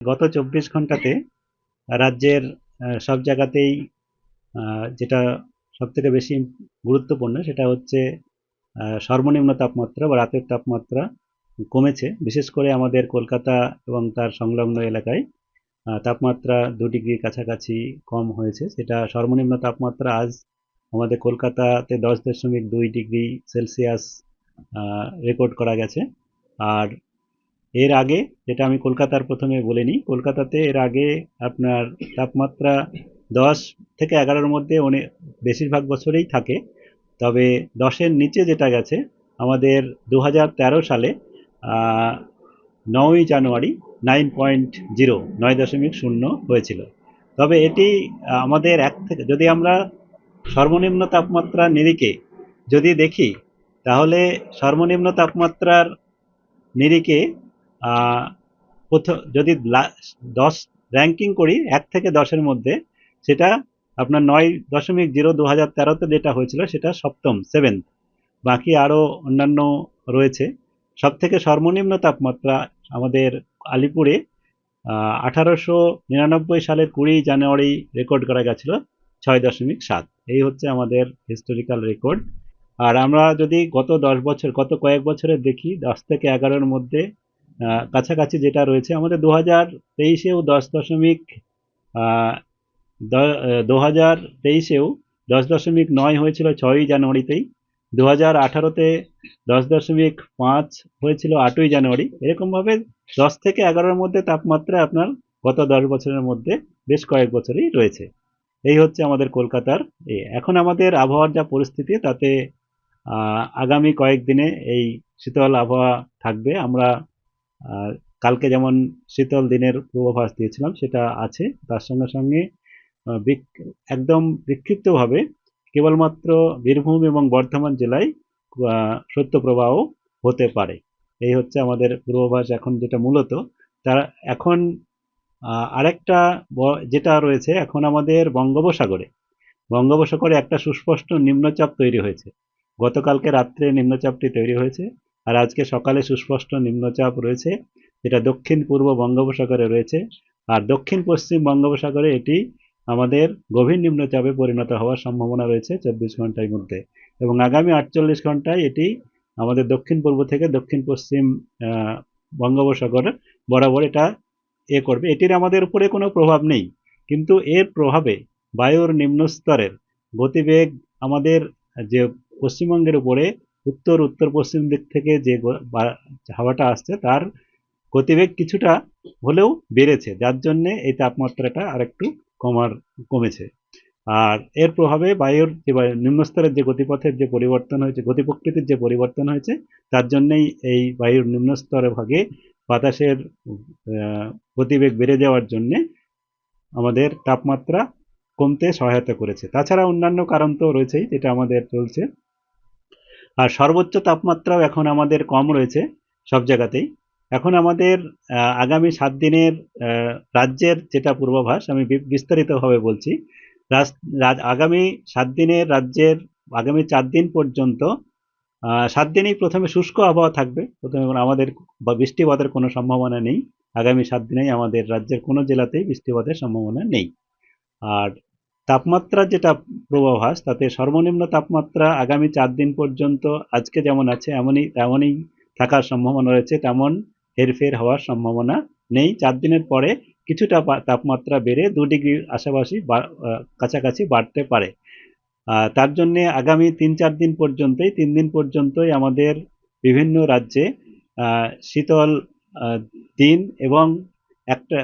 গত চব্বিশ ঘন্টাতে রাজ্যের সব জায়গাতেই যেটা সবথেকে বেশি গুরুত্বপূর্ণ সেটা হচ্ছে সর্বনিম্ন তাপমাত্রা বা রাতের তাপমাত্রা কমেছে। বিশেষ করে আমাদের কলকাতা এবং তার সংলগ্ন এলাকায় তাপমাত্রা দু ডিগ্রির কাছাকাছি কম হয়েছে। সেটা সর্বনিম্ন তাপমাত্রা আজ আমাদের কলকাতাতে দশ দশমিক দুই ডিগ্রি সেলসিয়াস রেকর্ড করা গেছে। আর এর আগে যেটা আমি কলকাতার প্রথমে বলে নিই, কলকাতাতে এর আগে আপনার তাপমাত্রা দশ থেকে এগারোর মধ্যে অনেক বেশিরভাগ বছরেই থাকে। তবে দশের নিচে যেটা গেছে, আমাদের দু হাজার তেরো সালে নয়ই জানুয়ারি নাইন পয়েন্ট জিরো, নয় দশমিক শূন্য হয়েছিল। তবে এটি আমাদের এক থেকে, যদি আমরা সর্বনিম্ন তাপমাত্রা নিরিখে যদি দেখি, তাহলে সর্বনিম্ন তাপমাত্রার নিরিখে যদি দশ র্যাঙ্কিং করি, এক থেকে দশের মধ্যে, সেটা আপনার নয় দশমিক জিরো দু হাজার তেরোতে যেটা হয়েছিল, সেটা সপ্তম সেভেন্থ বাকি আরও অন্যান্য রয়েছে। সব থেকে সর্বনিম্ন তাপমাত্রা আমাদের আলিপুরে আঠারোশো নিরানব্বই সালের কুড়ি জানুয়ারি রেকর্ড করা গেছিল, ছয় দশমিক সাত। এই হচ্ছে আমাদের হিস্টোরিক্যাল রেকর্ড আর আমরা যদি গত দশ বছর, গত কয়েক বছরের দেখি, দশ থেকে এগারোর মধ্যে কাছাকাছি যেটা রয়েছে আমাদের দু হাজার তেইশেও দশ দশমিক দু হাজার তেইশেও দশ দশমিক নয় হয়েছিল ছয়ই জানুয়ারিতেই। দু হাজার আঠারোতে দশ দশমিক পাঁচ হয়েছিল আটই জানুয়ারি। এরকমভাবে দশ থেকে এগারোর মধ্যে তাপমাত্রা আপনার গত দশ বছরের মধ্যে বেশ কয়েক বছরই রয়েছে। এই হচ্ছে আমাদের কলকাতার এ। এখন আমাদের আবহাওয়ার যা পরিস্থিতি, তাতে আগামী কয়েকদিনে এই শীতল আবহাওয়া থাকবে। আমরা আহ, কালকে যেমন শীতল দিনের পূর্বাভাস দিয়েছিলাম সেটা আছে। তার সঙ্গে সঙ্গে একদম বিক্ষিপ্তভাবে কেবলমাত্র বীরভূম এবং বর্ধমান জেলায় শৈত্যপ্রবাহ হতে পারে। এই হচ্ছে আমাদের পূর্বাভাস এখন যেটা মূলত। তার এখন আরেকটা যেটা রয়েছে এখন আমাদের বঙ্গোপসাগরে। বঙ্গোপসাগরে একটা সুস্পষ্ট নিম্নচাপ তৈরি হয়েছে। গতকালকে রাত্রে নিম্নচাপটি তৈরি হয়েছে। আর আজকে সকালে সুস্পষ্ট নিম্নচাপ রয়েছে, যেটা দক্ষিণ পূর্ব বঙ্গোপসাগরে রয়েছে। আর দক্ষিণ পশ্চিম বঙ্গোপসাগরে এটি আমাদের গভীর নিম্নচাপে পরিণত হওয়ার সম্ভাবনা রয়েছে চব্বিশ ঘণ্টার মধ্যে। এবং আগামী আটচল্লিশ ঘন্টায় এটি আমাদের দক্ষিণ পূর্ব থেকে দক্ষিণ পশ্চিম বঙ্গোপসাগর বরাবর এটা এ করবে। এটির আমাদের উপরে কোনো প্রভাব নেই, কিন্তু এর প্রভাবে বায়ুর নিম্নস্তরের গতিবেগ আমাদের যে পশ্চিমবঙ্গের উপরে উত্তর উত্তর পশ্চিম দিক থেকে যে হাওয়াটা আসছে তার গতিবেগ কিছুটা হলেও বেড়েছে, যার জন্যে এই তাপমাত্রাটা আরেকটু কমার, কমেছে। আর এর প্রভাবে বায়ুর যে নিম্নস্তরের যে গতিপথের যে পরিবর্তন হয়েছে গতি প্রকৃতির যে পরিবর্তন হয়েছে, তার জন্যেই এই বায়ুর নিম্নস্তরে ভাগে বাতাসের গতিবেগ বেড়ে যাওয়ার জন্যে আমাদের তাপমাত্রা কমতে সহায়তা করেছে। তাছাড়া অন্যান্য কারণ তো রয়েছেই, যেটা আমাদের চলছে। আর সর্বোচ্চ তাপমাত্রাও এখন আমাদের কম রয়েছে সব জায়গাতেই। এখন আমাদের আগামী সাত দিনের রাজ্যের যেটা পূর্বাভাস, আমি বিস্তারিতভাবে বলছি আগামী সাত দিনের রাজ্যের আগামী চার দিন পর্যন্ত সাত দিনেই প্রথমে শুষ্ক আবহাওয়া থাকবে। প্রথমে আমাদের বৃষ্টিপাতের কোনো সম্ভাবনা নেই। আগামী সাত দিনেই আমাদের রাজ্যের কোনো জেলাতেই বৃষ্টিপাতের সম্ভাবনা নেই। আর তাপমাত্রা যেটা পূর্বাভাস তাতে সর্বনিম্ন তাপমাত্রা আগামী চার দিন পর্যন্ত আজকে যেমন আছে এমনই, তেমনই থাকার সম্ভাবনা রয়েছে, তেমন হেরফের হওয়ার সম্ভাবনা নেই। চার দিনের পরে কিছুটা তাপমাত্রা বেড়ে দু ডিগ্রির আশেপাশে কাছাকাছি বাড়তে পারে। তার জন্য আগামী তিন চার দিন পর্যন্তই, তিন দিন পর্যন্তই আমাদের বিভিন্ন রাজ্যে শীতল দিন এবং একটা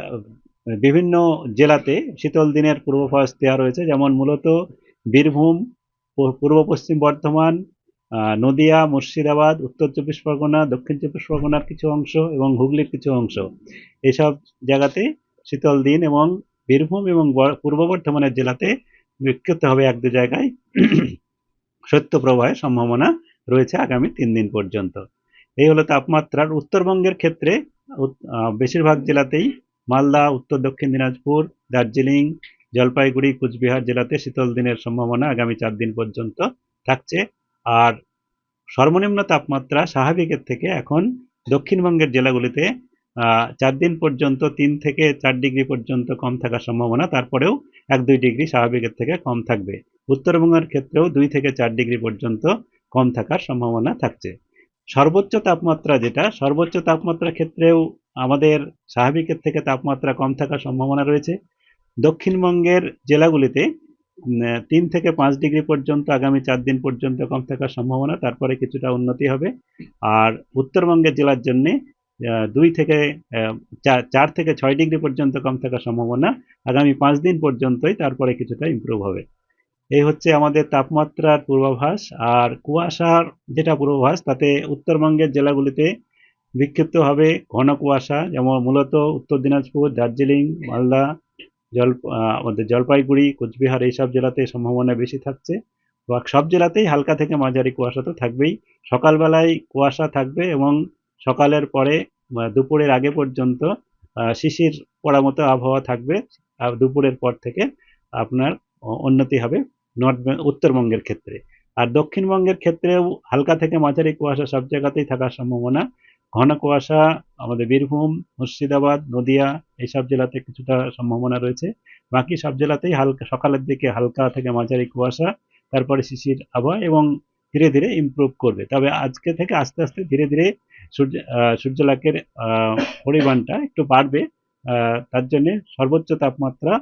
বিভিন্ন জেলাতে শীতল দিনের পূর্বাভাস দেওয়া রয়েছে। যেমন মূলত বীরভূম পূর্ব পশ্চিম বর্ধমান নদিয়া, মুর্শিদাবাদ, উত্তর চব্বিশ পরগনা, দক্ষিণ চব্বিশ পরগনার কিছু অংশ এবং হুগলির কিছু অংশ। এসব জায়গাতে শীতল দিন এবং বীরভূম এবং পূর্ব বর্ধমানের জেলাতে বিক্ষিপ্ত হবে এক দু জায়গায়। শৈত্যপ্রবাহের সম্ভাবনা রয়েছে আগামী তিন দিন পর্যন্ত। এই হলো তাপমাত্রার উত্তরবঙ্গের ক্ষেত্রে বেশিরভাগ জেলাতেই মালদা, উত্তর, দক্ষিণ দিনাজপুর, দার্জিলিং, জলপাইগুড়ি, কুচবিহার জেলাতে শীতল দিনের সম্ভাবনা আগামী চার দিন পর্যন্ত থাকছে। আর সর্বনিম্ন তাপমাত্রা স্বাভাবিকের থেকে এখন দক্ষিণবঙ্গের জেলাগুলিতে চার দিন পর্যন্ত তিন থেকে চার ডিগ্রি পর্যন্ত কম থাকার সম্ভাবনা, তারপরেও এক দুই ডিগ্রি স্বাভাবিকের থেকে কম থাকবে। উত্তরবঙ্গের ক্ষেত্রেও দুই থেকে চার ডিগ্রি পর্যন্ত কম থাকার সম্ভাবনা থাকছে। সর্বোচ্চ তাপমাত্রা যেটা, সর্বোচ্চ তাপমাত্রার ক্ষেত্রেও আমাদের স্বাভাবিকের থেকে তাপমাত্রা কম থাকার সম্ভাবনা রয়েছে। দক্ষিণবঙ্গের জেলাগুলিতে তিন থেকে পাঁচ ডিগ্রি পর্যন্ত, আগামী চার দিন পর্যন্ত কম থাকার সম্ভাবনা, তারপরে কিছুটা উন্নতি হবে। আর উত্তরবঙ্গের জেলার জন্যে দুই থেকে চার থেকে ছয় ডিগ্রি পর্যন্ত কম থাকার সম্ভাবনা, আগামী পাঁচ দিন পর্যন্তই তারপরে কিছুটা ইমপ্রুভ হবে। এই হচ্ছে আমাদের তাপমাত্রার পূর্বাভাস আর কুয়াশার যেটা পূর্বাভাস, তাতে উত্তরবঙ্গের জেলাগুলিতে বিক্ষিপ্তভাবে ঘন কুয়াশা, যেমন মূলত উত্তর দিনাজপুর, দার্জিলিং, মালদা, জল আমাদের জলপাইগুড়ি, কোচবিহার এইসব জেলাতে সম্ভাবনা বেশি থাকছে। সব জেলাতেই হালকা থেকে মাঝারি কুয়াশা তো থাকবেই। সকালবেলায় কুয়াশা থাকবে এবং সকালের পরে দুপুরের আগে পর্যন্ত শিশির পড়া মতো আবহাওয়া থাকবে। আর দুপুরের পর থেকে আপনার উন্নতি হবে। নর্থ উত্তরবঙ্গের ক্ষেত্রে। আর দক্ষিণবঙ্গের ক্ষেত্রেও হালকা থেকে মাঝারি কুয়াশা সব জায়গাতেই থাকার সম্ভাবনা। ঘন কুয়াশা, আমাদের বীরভূম, মুর্শিদাবাদ, নদিয়া, এইসব জেলাতে কিছুটা সম্ভাবনা রয়েছে। বাকি সব জেলাতেই হালকা, সকালের দিকে হালকা থেকে মাঝারি কুয়াশা, তারপরে শিশির আবহাওয়া এবং ধীরে ধীরে ইমপ্রুভ করবে। তবে আজকে থেকে আস্তে আস্তে ধীরে ধীরে সূর্য সূর্যালোকের পরিমাণটা একটু বাড়বে। তার জন্য সর্বোচ্চ তাপমাত্রা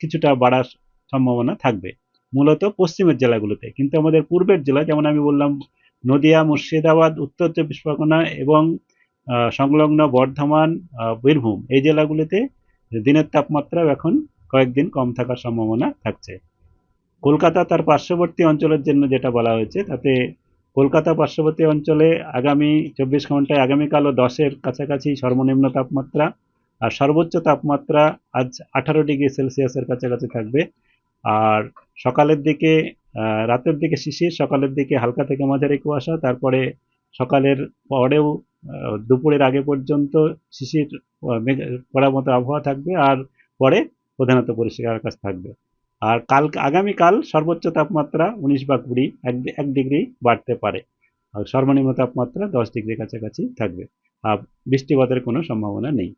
কিছুটা বাড়ার সম্ভাবনা থাকবে। মূলত পশ্চিমের জেলাগুলোতে। কিন্তু আমাদের পূর্বের জেলা, যেমন আমি বললাম, নদিয়া, মুর্শিদাবাদ, উত্তর চব্বিশ পরগনা এবং সংলগ্ন বর্ধমান বীরভূম এই জেলাগুলিতে দিনের তাপমাত্রা এখন কয়েকদিন কম থাকার সম্ভাবনা থাকছে। কলকাতা তার পার্শ্ববর্তী অঞ্চলের জন্য যেটা বলা হয়েছে, তাতে কলকাতা পার্শ্ববর্তী অঞ্চলে আগামী চব্বিশ ঘন্টায় আগামীকালও দশের কাছাকাছি সর্বনিম্ন তাপমাত্রা আর সর্বোচ্চ তাপমাত্রা আজ আঠারো ডিগ্রি সেলসিয়াসের কাছাকাছি থাকবে। আর সকালের দিকে রাতের দিকে শিশির, সকালের দিকে হালকা থেকে মাঝারি কুয়াশা, তারপরে সকালের পরেও দুপুরের আগে পর্যন্ত শিশির পড়ার মতো আবহাওয়া থাকবে আর পরে প্রধানত পরিষ্কার আকাশ থাকবে। আর কাল, আগামীকাল সর্বোচ্চ তাপমাত্রা উনিশ বা কুড়ি, এক এক ডিগ্রি বাড়তে পারে। আর সর্বনিম্ন তাপমাত্রা দশ ডিগ্রি কাছাকাছি থাকবে। আর বৃষ্টিপাতের কোনো সম্ভাবনা নেই।